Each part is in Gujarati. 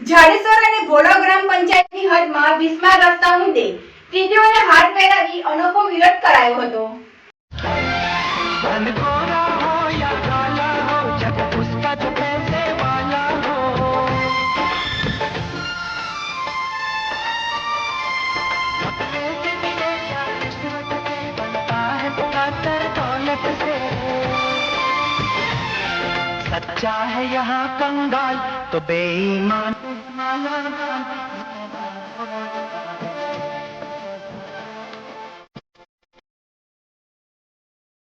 જાડેશ્વર અને ભોળા ગ્રામ પંચાયતની હદમાં બિસ્માર રસ્તા મુદ્દે ટીડીઓને હાથ પહેરાવી અનોખો વિરોધ કરાયો હતો. सच्चा है यहाँ कंगाल तो बेईमान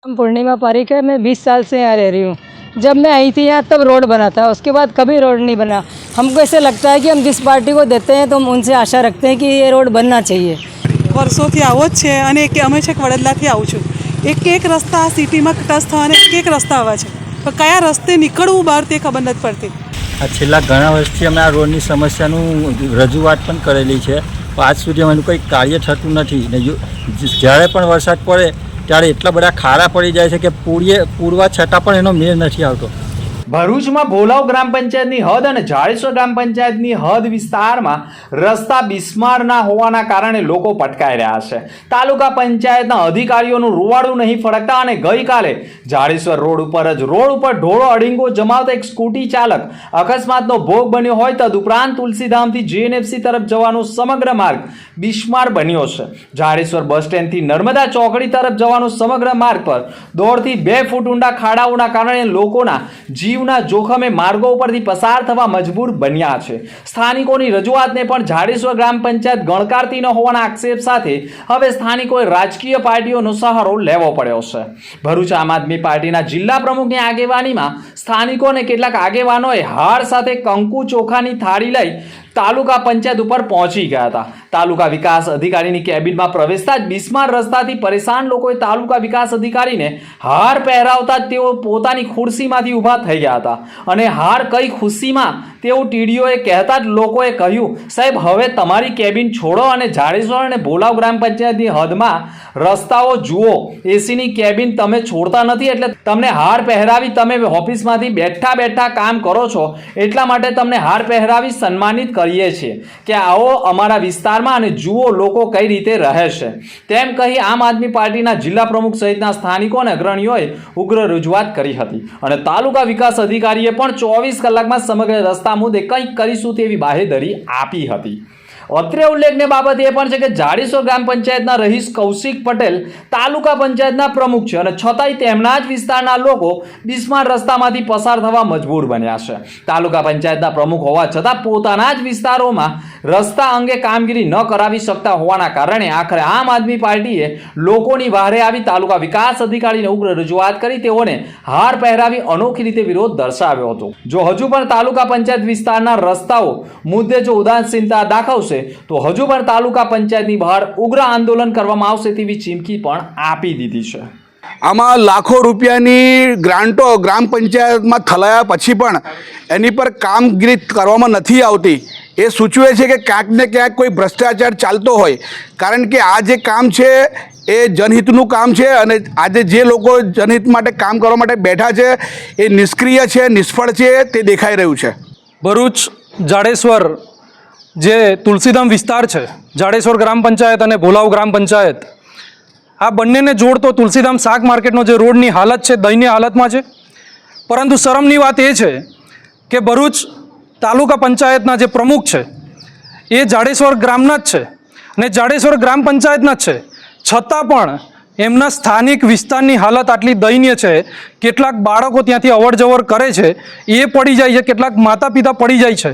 हम पूर्णिमा पारिक है मैं 20 साल से यहाँ रह रही हूँ जब मैं आई थी यहाँ तब रोड बना था उसके बाद कभी रोड नहीं बना हमको ऐसे लगता है कि हम जिस पार्टी को देते हैं तो हम उनसे आशा रखते हैं कि ये रोड बनना चाहिए વર્ષોથી આવો જ છે અને એક અમે છેક વડોદરાથી આવું છું એક એક રસ્તા આ સિટીમાં ટચ થવાને એક એક રસ્તા આવા છે પણ કયા રસ્તે નીકળવું બહાર તે ખબર નથી પડતી. આ છેલ્લા ઘણા વર્ષથી અમે આ રોડની સમસ્યાનું રજૂઆત પણ કરેલી છે. પણ આજ સુધી એનું કંઈ કાર્ય થતું નથી. ને જ્યારે પણ વરસાદ પડે, ત્યારે એટલા બધા ખારા પડી જાય છે કે પૂરીએ, પૂરવા છતાં પણ એનો મેળ નથી આવતો. ભરૂચમાં ભોલાવ ગ્રામ પંચાયતની હદ અને જાડેશ્વર ગ્રામ પંચાયતની હદ વિસ્તારમાં રસ્તા બિસ્મારના હોવાના કારણે લોકો પટકાઈ રહ્યા છે. તાલુકા પંચાયતના અધિકારીઓનું રૂવાડું નહીં ફરકતા અને ગઈકાલે જાડેશ્વર રોડ ઉપર જ રોડ ઉપર ઢોળો અડીંગો જમાવતા એક સ્કૂટી ચાલક અકસ્માતનો ભોગ બન્યો હોય તદુપરાંત તુલસીધામથી જીએનએફસી તરફ જવાનો સમગ્ર માર્ગ બિસ્માર બન્યો છે. જાડેશ્વર બસ સ્ટેન્ડથી નર્મદા ચોકડી તરફ જવાનો સમગ્ર માર્ગ પર દોઢથી બે ફૂટ ઊંડા ખાડાઓના કારણે લોકોના જીવના જોખમે માર્ગો ઉપરથી પસાર થવા મજબૂર બન્યા છે. સ્થાનિકોની રજૂઆતને પણ જાડેશ્વર ગ્રામ પંચાયત ગણકારતી ન હોવાના આક્ષેપ સાથે હવે સ્થાનિકોએ રાજકીય પાર્ટીઓનો સહારો લેવો પડ્યો છે. ભરૂચ આમ આદમી પાર્ટીના જિલ્લા પ્રમુખની આગેવાનીમાં સ્થાનિકો અને કેટલાક આગેવાનોએ હાર સાથે કંકુ ચોખાની થાળી લઈ તાલુકા પંચાયત ઉપર પહોંચી ગયા હતા. તાલુકા વિકાસ અધિકારીની કેબિનમાં પ્રવેશતા જ બિસ્માર રસ્તાથી પરેશાન લોકોએ તાલુકા વિકાસ અધિકારીને હાર પહેરાવતા તેઓ પોતાની ખુરશીમાંથી ઊભા થઈ ગયા હતા. અને હાર કઈ ખુશીમાં તેવું ટીડીઓએ કહેતા જ લોકોએ કહ્યું, સાહેબ, હવે તમારી કેબિન છોડો અને જાડેશ્વર અને ભોલાવ ગ્રામ પંચાયતની હદમાં રસ્તાઓ જુઓ. એસીની કેબિન તમે છોડતા નથી એટલે તમને હાર પહેરાવી તમે ઓફિસમાંથી બેઠા બેઠા કામ કરો છો. એટલા માટે તમને હાર પહેરાવી સન્માનિત કરીએ છીએ કે આવો અમારા વિસ્તારમાં અને જુઓ લોકો કઈ રીતે રહે છે. તેમ કહી આમ આદમી પાર્ટીના જિલ્લા પ્રમુખ સહિતના સ્થાનિકો અને અગ્રણીઓએ ઉગ્ર રજૂઆત કરી હતી અને તાલુકા વિકાસ અધિકારીએ પણ ચોવીસ કલાકમાં સમગ્ર રસ્તા મુદ્દે કંઈક કરીશું તેવી બાહેધરી આપી હતી. અત્રે ઉલ્લેખનીય બાબત એ પણ છે કે જાડેશ્વર ગ્રામ પંચાયતના રહીશ કૌશિક પટેલ તાલુકા પંચાયતના પ્રમુખ છે અને છતાંય તેમના જ વિસ્તારના લોકો બિસ્માર રસ્તામાંથી પસાર થવા મજબૂર બન્યા છે. તાલુકા પંચાયતના પ્રમુખ હોવા છતાં પોતાના જ વિસ્તારોમાં રસ્તા અંગે કામગીરી ન કરાવી શકતા હોવાના કારણે આખરે આમ આદમી પાર્ટીએ લોકોની વારે આવી તાલુકા વિકાસ અધિકારીને ઉગ્ર રજૂઆત કરી તેઓને હાર પહેરાવી અનોખી રીતે વિરોધ દર્શાવ્યો હતો. જો હજુ પણ તાલુકા પંચાયત વિસ્તારના રસ્તાઓ મુદ્દે જો ઉદાસીનતા દાખવશે તો હજુ પણ તાલુકા પંચાયતની બહાર ઉગ્ર આંદોલન કરવામાં આવશે તેવી ચીમકી પણ આપી દીધી છે. આમાં લાખો રૂપિયાની ગ્રાન્ટો ગ્રામ પંચાયતમાં થલાયા પછી પણ એની પર કામગીરી કરવામાં નથી આવતી. એ સૂચવે છે કે ક્યાંક ને ક્યાંક કોઈ ભ્રષ્ટાચાર ચાલતો હોય. કારણ કે આ જે કામ છે એ જનહિતનું કામ છે અને આજે જે લોકો જનહિત માટે કામ કરવા માટે બેઠા છે એ નિષ્ક્રિય છે નિષ્ફળ છે તે દેખાઈ રહ્યું છે. ભરૂચ જાડેશ્વર જે તુલસીધામ વિસ્તાર છે, જાડેશ્વર ગ્રામ પંચાયત અને ભોલાવ ગ્રામ પંચાયત, આ બંનેને જોડતો તુલસીધામ શાક માર્કેટનો જે રોડની હાલત છે, દયનીય હાલતમાં છે. પરંતુ શરમની વાત એ છે કે ભરૂચ તાલુકા પંચાયતના જે પ્રમુખ છે, એ જાડેશ્વર ગ્રામના જ છે અને જાડેશ્વર ગ્રામ પંચાયતના જ છે. છતાં પણ એમના સ્થાનિક વિસ્તારની હાલત આટલી દયનીય છે કેટલાક બાળકો ત્યાંથી અવર જવર કરે છે, એ પડી જાય છે, કેટલાક માતા પિતા પડી જાય છે.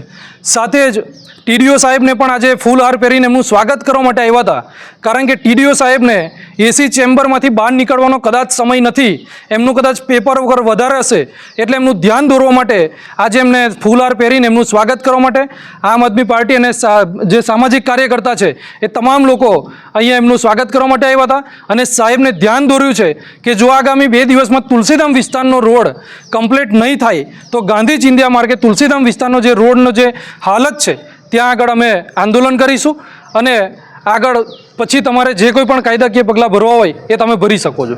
સાથે જ ટીડીઓ સાહેબને પણ આજે ફૂલહાર પહેરીને એમનું સ્વાગત કરવા માટે આવ્યા હતા. કારણ કે ટીડીઓ સાહેબને એસી ચેમ્બરમાંથી બહાર નીકળવાનો કદાચ સમય નથી, એમનું કદાચ પેપર વગર વધારે હશે, એટલે એમનું ધ્યાન દોરવા માટે આજે એમને ફૂલહાર પહેરીને એમનું સ્વાગત કરવા માટે આમ આદમી પાર્ટી અને જે સામાજિક કાર્યકર્તા છે, એ તમામ લોકો અહીંયા એમનું સ્વાગત કરવા માટે આવ્યા હતા. અને સાહેબને ધ્યાન દોર્યું છે કે જો આગામી બે દિવસમાં તુલસીધામ વિસ્તારનો રોડ કમ્પ્લીટ નહીં થાય, તો ગાંધી ચિંધ્યા માર્ગે તુલસીધામ વિસ્તારનો જે રોડનો જે હાલત છે, ત્યાં આગળ અમે આંદોલન કરીશું અને આગળ પછી તમારે જે કોઈ પણ કાયદાકીય પગલાં ભરવા હોય એ તમે ભરી શકો છો.